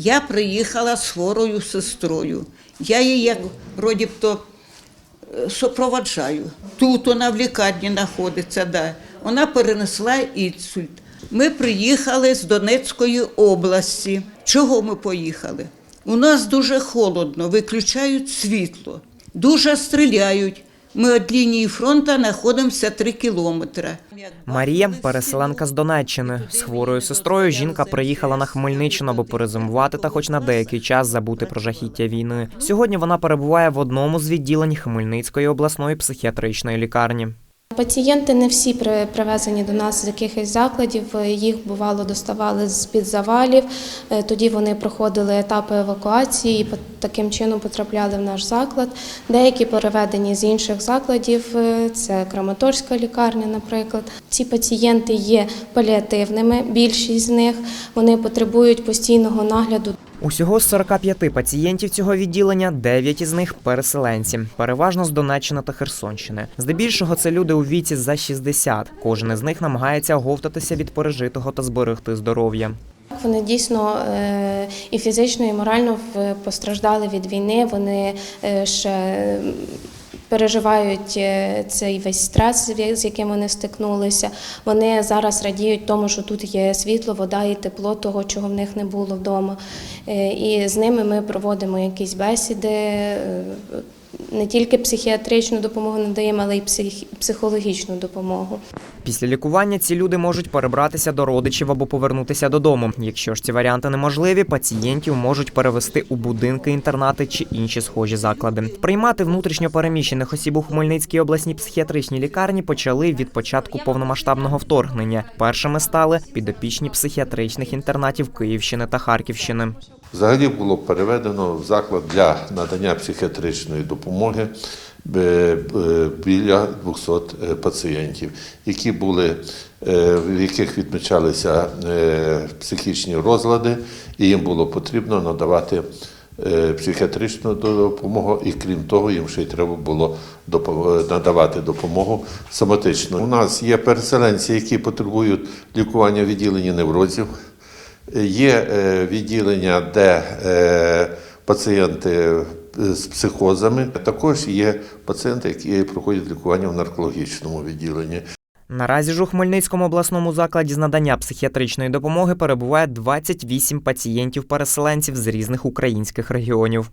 Я приїхала з хворою сестрою. Я її як вроді б то е, супроводжаю. Тут вона в лікарні знаходиться, да. Вона перенесла інсульт. Ми приїхали з Донецької області. Чого ми поїхали? У нас дуже холодно, виключають світло, дуже стріляють. Ми від лінії фронту знаходимося 3 кілометри. Марія переселенка з Донеччини. З хворою сестрою жінка приїхала на Хмельниччину, аби перезимувати та, хоч на деякий час, забути про жахіття війни. Сьогодні вона перебуває в одному з відділень Хмельницької обласної психіатричної лікарні. Пацієнти не всі при- привезені до нас з якихось закладів. Їх бувало доставали з під завалів. Е, Тоді вони проходили етапи евакуації і таким чином потрапляли в наш заклад. Деякі переведені з інших закладів, е, це Краматорська лікарня, наприклад. Ці пацієнти є паліативними. Більшість з них вони потребують постійного нагляду. Усього з 45 пацієнтів цього відділення 9 із них переселенці, переважно з Донеччини та Херсонщини. Здебільшого це люди у віці за 60. Кожен із них намагається оговтатися від пережитого та зберегти здоров'я. Вони дійсно е, і фізично, і морально постраждали від війни. Вони е, ще переживають е, цей весь стрес, з яким вони стикнулися. Вони зараз радіють тому, що тут є світло, вода і тепло, того, чого в них не було вдома. Е, І з ними ми проводимо якісь бесіди. Не тільки психіатричну допомогу надаємо, але й псих- психологічну допомогу. Після лікування ці люди можуть перебратися до родичів або повернутися додому. Якщо ж ці варіанти неможливі, пацієнтів можуть перевести у будинки, інтернати чи інші схожі заклади. Приймати внутрішньо переміщених осіб у Хмельницькій обласній психіатричній лікарні почали від початку повномасштабного вторгнення. Першими стали підопічні психіатричних інтернатів Київщини та Харківщини. Взагалі було переведено в заклад для надання психіатричної допомоги е, е, біля 200 е, пацієнтів, які були, в яких відмічалися психічні розлади, і їм було потрібно надавати психіатричну допомогу, і крім того, їм ще й треба було надавати допомогу соматичну. У нас є переселенці, які потребують лікування в відділенні неврозів. Є е, відділення, де е, пацієнти е, з психозами. Також є пацієнти, які проходять лікування в наркологічному відділенні. Наразі ж у Хмельницькому обласному закладі з надання психіатричної допомоги перебуває 28 пацієнтів-переселенців з різних українських регіонів.